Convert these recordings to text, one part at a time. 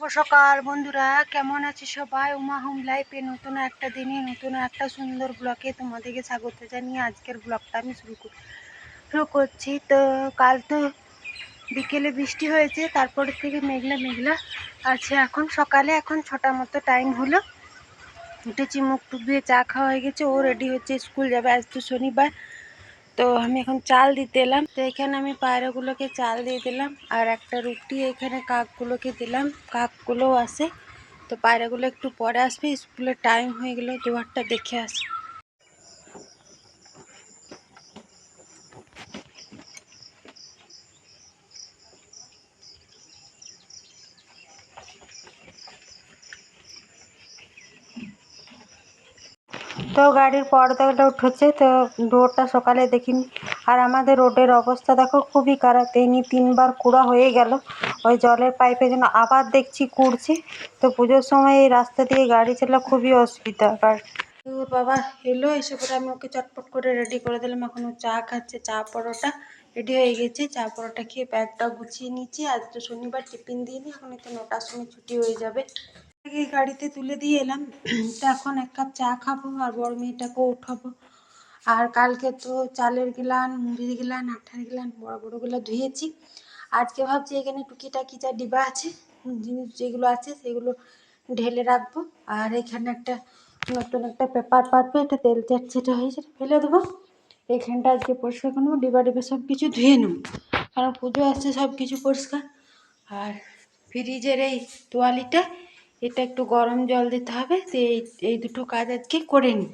সকাল, বন্ধুরা। কেমন আছে সবাই? উমা হোম লাইফে নতুন একটা দিনে, নতুন একটা সুন্দর ব্লকে তোমাদেরকে স্বাগত জানিয়ে আজকের ব্লগটা আমি শুরু শুরু করছি। তো কাল তো বিকেলে বৃষ্টি হয়েছে, তারপর থেকে মেঘলা মেঘলা আছে এখন। সকালে এখন ছটা মতো টাইম হলো। উঠেছি, মুখ টুক দিয়ে চা খাওয়া হয়ে গেছে। ও রেডি হচ্ছে স্কুল যাবে। আজ তো শনিবার। তো আমি এখন চাল দিতে এলাম। তো এখানে আমি পায়রাগুলোকে চাল দিয়ে দিলাম আর একটা রুটি এখানে কাকগুলোকে দিলাম। কাকগুলোও আসে তো পায়রাগুলো একটু পরে আসবে, স্কুলের টাইম হয়ে গেলে দুয়ারটা দেখে আসে। তো গাড়ির পর্দাটা উঠেছে, তো রোডটা সকালে দেখিনি। আর আমাদের রোডের অবস্থা দেখো, খুবই খারাপ। তেমনি তিনবার কুড়া হয়ে গেল। ওই জলের পাইপের জন্য আবার দেখছি কুড়ছে। তো পুজোর সময় এই রাস্তা দিয়ে গাড়ি চালা খুবই অসুবিধা। আর ওর বাবা, এলো, এসে পরে আমি ওকে চটপট করে রেডি করে দিলাম। এখন চা খাচ্ছে, চা পরোটা রেডি হয়ে গেছে। চা পরোটা খেয়ে ব্যাগটা গুছিয়ে নিচ্ছি আজ তো শনিবার টিফিন দিয়ে দিই এখন তো নটার সময় ছুটি হয়ে যাবে। এই গাড়িতে তুলে দিয়ে এলাম। তো এখন এক কাপ চা খাব আর বড় মেয়েটাকেও উঠাবো। আর কালকে তো চালের গিলান, মুড়ির গিলান, আঠার গিলান, বড় বড় বড়গুলো ধুয়েছি। আজকে ভাবছি এখানে টুকিটাকি যা ডিবা আছে, জিনিস যেগুলো আছে সেগুলো ঢেলে রাখব। আর এখানে একটা নতুন একটা পেপার পাতবো এটা তেল চাটছেটা হয়েছে ফেলে দেবো। এখানটা আজকে পরিষ্কার করব ডিবা ডিবা সব কিছু ধুয়ে নেব। কারণ পুজো আসছে, সব কিছু পরিষ্কার। আর ফ্রিজের এই তোয়ালিটা এটা একটু গরম জল দিতে হবে তো এই দুটো কাজ আজকে করে নিই।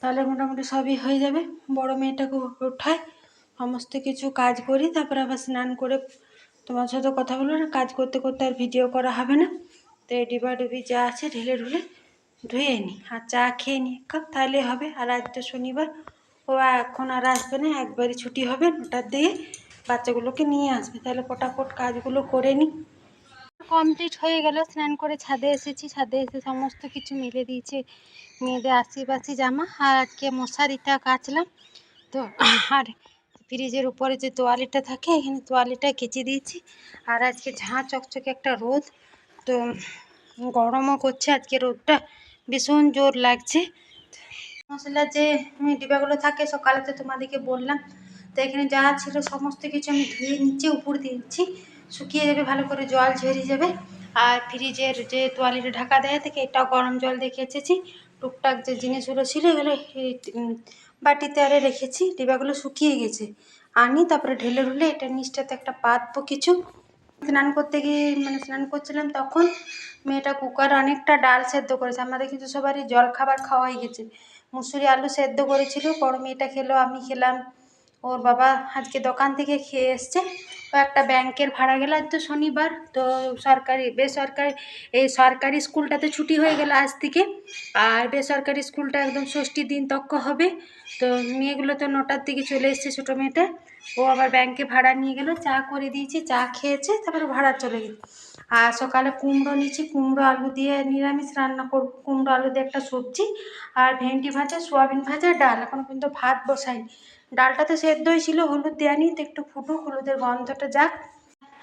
তাহলে মোটামুটি সবই হয়ে যাবে। বড় মেয়েটাকে ওঠাই, সমস্ত কিছু কাজ করি, তারপরে আবার স্নান করে তোমার সাথে কথা বলব না, কাজ করতে করতে আর ভিডিও করা হবে না। তো এই ডিবা ডুবি যা আছে ঢেলে ঢুলে ধুয়ে নিই আর চা খেয়ে নিই কাপ তাহলে হবে, আর আজ তো শনিবার, ও এখন আর আসবে না, একবারই ছুটি হবে নটার দিকে বাচ্চাগুলোকে নিয়ে আসবে। তাহলে ফটাফট কাজগুলো করে নিই কমপ্লিট হয়ে গেল, স্নান করে ছাদে এসেছি। ছাদে এসে সমস্ত কিছু মেলে দিয়েছে মেয়েদের আশিবাসি জামা আর আজকে মশারিটা কাচলাম তো আর ফ্রিজের উপরে যে তোয়ালিটা থাকে, এখানে তোয়ালিটা কেচে দিয়েছি। আর আজকে ঝাঁ চকচকে একটা রোদ, তো গরমও করছে। আজকে রোদটা ভীষণ জোর লাগছে। মশলার যে ডিবাগুলো থাকে, সকালে তো তোমাদেরকে বললাম। তো এখানে যা ছিল সমস্ত কিছু আমি ধুয়ে নিচ্ছি, উপর দিয়েছি শুকিয়ে যাবে, ভালো করে জল ঝরিয়ে যাবে। আর ফ্রিজের যে তোয়ালিটা ঢাকা দেওয়া থেকে, এটাও গরম জল দেখে এসেছি টুকটাক যে জিনিসগুলো ছিল, এগুলো বাটিতে আরে রেখেছি। ডিবাগুলো শুকিয়ে গেছে। আনি, তারপরে ঢেলে ঢুলে এটার নিচটাতে একটা পাতবো কিছু। স্নান করতে গিয়ে মানে স্নান করছিলাম তখন, মেয়েটা কুকার অনেকটা ডাল সেদ্ধ করেছে। আমাদের কিন্তু সবারই জল খাবার খাওয়া হয়ে গেছে। মুসুরি আলু সেদ্ধ করেছিল। বড় মেয়েটা খেলো, আমি খেলাম। ওর বাবা আজকে দোকান থেকে খেয়ে এসছে। ও একটা ব্যাংকের ভাড়া গেল তো শনিবার। তো সরকারি, বেসরকারি, এই সরকারি স্কুলটাতে ছুটি হয়ে গেল আজ থেকে। আর বেসরকারি স্কুলটা একদম ষষ্ঠীর দিন তক্ক হবে। তো মেয়েগুলো তো নটার দিকে চলে এসছে ছোটো মেয়েটা। ও আবার ব্যাংকে ভাড়া নিয়ে গেল, চা করে দিয়েছি, চা খেয়েছে, তারপরে ভাড়া চলে গেল। আর সকালে কুমড়ো নিয়েছি, কুমড়ো আলু দিয়ে নিরামিষ রান্না করব। কুমড়ো আলু দিয়ে একটা সবজি আর ভেন্ডি ভাজা, সোয়াবিন ভাজা, ডাল। এখন কিন্তু ভাত বসাইনি। ডালটা তো সেদ্ধই ছিল, হলুদ দেওয়া নিই তো একটু ফুটুক হলুদের গন্ধটা যাক।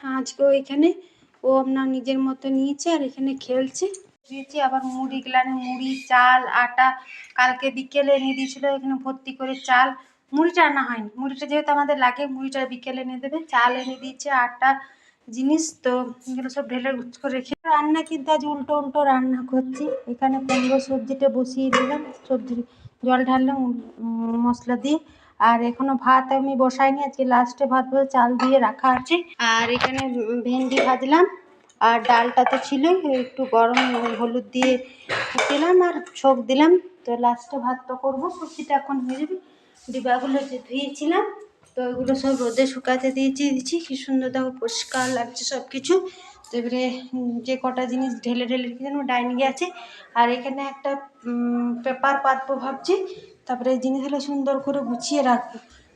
আজকেও এখানে ও আপনার নিজের মতো নিয়েছে আর এখানে খেলছে। দিয়েছি আবার মুড়ি, গ্লানে মুড়ি, চাল, আটা। কালকে বিকেলে এনে দিয়েছিলো, এখানে ভর্তি করে চাল। মুড়িটা আনা হয়নি। মুড়িটা যেহেতু আমাদের লাগে, মুড়িটা বিকেলে এনে দেবে। চাল এনে দিয়েছে, আটা জিনিস তো এগুলো সব ঢেলে গুছ করে রেখে রান্না কিন্তু আজ উল্টো উল্টো রান্না করছি। এখানে কুমড়ো সবজিটা বসিয়ে দিলাম। সবজি জল ঢাললাম মশলা দিয়ে। আর এখনও ভাত আমি বসাইনি। আজকে লাস্টে ভাত বসে চাল দিয়ে রাখা আছে। আর এখানে ভেন্ডি ভাজলাম। আর ডালটা তো ছিল একটু গরম হলুদ দিয়ে দিলাম আর ছোক দিলাম। তো লাস্টে ভাতটা করব। সবজিটা এখন হয়ে যাবে। ডিবাগুলো যে ধুয়েছিলাম। তো ওগুলো সব রোদে শুকাতে দিয়েছি দিচ্ছি কি সুন্দর দেখো, পরিষ্কার লাগছে সব কিছু তো এবারে যে কটা জিনিস ঢেলে ঢেলে রেখে দেবো ডাইনিংয়ে আছে। আর এখানে একটা পেপার পাতবো ভাবছি। তারপরে এই জিনিসগুলো সুন্দর করে গুছিয়ে রাখব।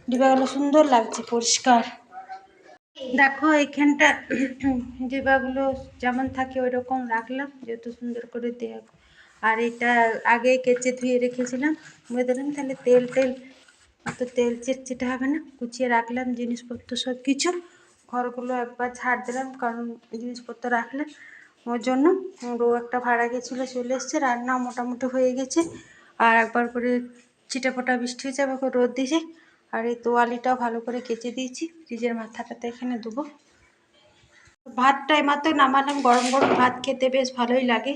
ডিবাগুলো সুন্দর লাগছে, পরিষ্কার। দেখো, এখানটা ডিবাগুলো যেমন থাকে ওই রকম রাখলাম যত সুন্দর করে দেখ আর এটা আগে কেচে ধুয়ে রেখেছিলাম। বলে দিলাম, তাহলে তেল টেল অত তেল চিটচিটে হবে না গুছিয়ে রাখলাম জিনিসপত্র সব কিছু ঘরগুলো একবার ঝাড় দিলাম, কারণ জিনিসপত্র রাখলে ওর জন্য বউ একটা ভাড়া গেছিল, চলে এসছে, রান্না মোটামুটি হয়ে গেছে। আর একবার করে ছিটেফোঁটা বৃষ্টি হয়েছে, আবার রোদ দিয়েছে। আর এই তোয়ালিটাও ভালো করে কেচে দিয়েছি, ফ্রিজের মাথাটাতে এখানে দেবো ভাতটা এইমাত্র নামালাম, গরম গরম ভাত খেতে বেশ ভালোই লাগে।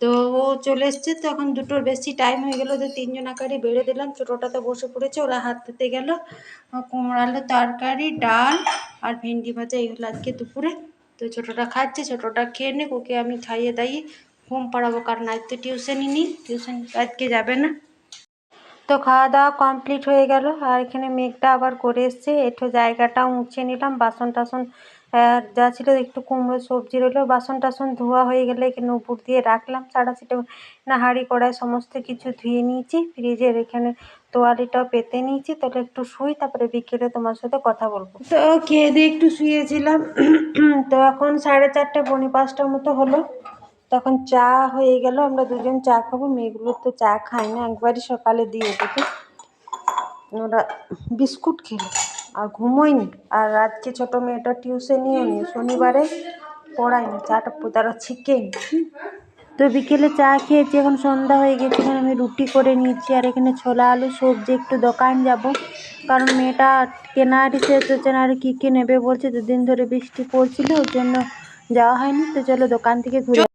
তো ও চলে এসছে, তো এখন দুটোর বেশি টাইম হয়ে গেলো তো তিনজন আকারে বেড়ে দিলাম। ছোটোটা তো বসে পড়েছে, ওরা হাত দিতে গেল। কুমড়ো আলুর তরকারি, ডাল আর ভেন্ডি ভাজা এগুলো আজকে দুপুরে। তো ছোটোটা খাচ্ছে, ছোটোটা খেয়ে নে ওকে আমি খাইয়ে দাইয়ে ঘুম পাড়াবো, কারণ আজ তো টিউশনই নিই টিউশন আজকে যাবে না। তো খাওয়া দাওয়া কমপ্লিট হয়ে গেল, আর এখানে মেঘটা আবার করে এসছে একটু জায়গাটাও মুছে নিলাম, বাসন টাসন আহ, যা ছিল একটু কুমড়ো সবজি রইল বাসন টাসন ধোয়া হয়ে গেলে এখানে উপর দিয়ে রাখলাম সারা সিটে না হাঁড়ি কড়াই সমস্ত কিছু ধুয়ে নিয়েছি ফ্রিজের এখানে তোয়ালিটাও পেতে নিয়েছি তাহলে একটু শুই তারপরে বিকেলে তোমার সাথে কথা বলব। তো খেয়ে দিয়ে একটু শুয়েছিলাম তো এখন সাড়ে চারটে পৌনে পাঁচটার মতো হলো। তখন চা হয়ে গেল আমরা দুজন চা খাব মেয়েগুলো তো চা খায় না একবারই সকালে দিয়ে ওদেরকে ওরা বিস্কুট খেলো। আর ঘুমোয়নি আর আজকে ছোটো মেয়েটা টিউশনিও নি, শনিবারে পড়ায়নি চাটা তারা ছিকেই তো বিকেলে চা খেয়েছি, এখন সন্ধ্যা হয়ে গেছে, এখন আমি রুটি করে নিয়েছি, আর এখানে ছোলা, আলু, সবজি, একটু দোকান যাব। কারণ মেয়েটা কেনারি শেষ হচ্ছে না, আর কী কী নেবে বলছে, দুদিন ধরে বৃষ্টি পড়ছিল, ওর জন্য যাওয়া হয়নি, তো চলো দোকান থেকে ঘুরে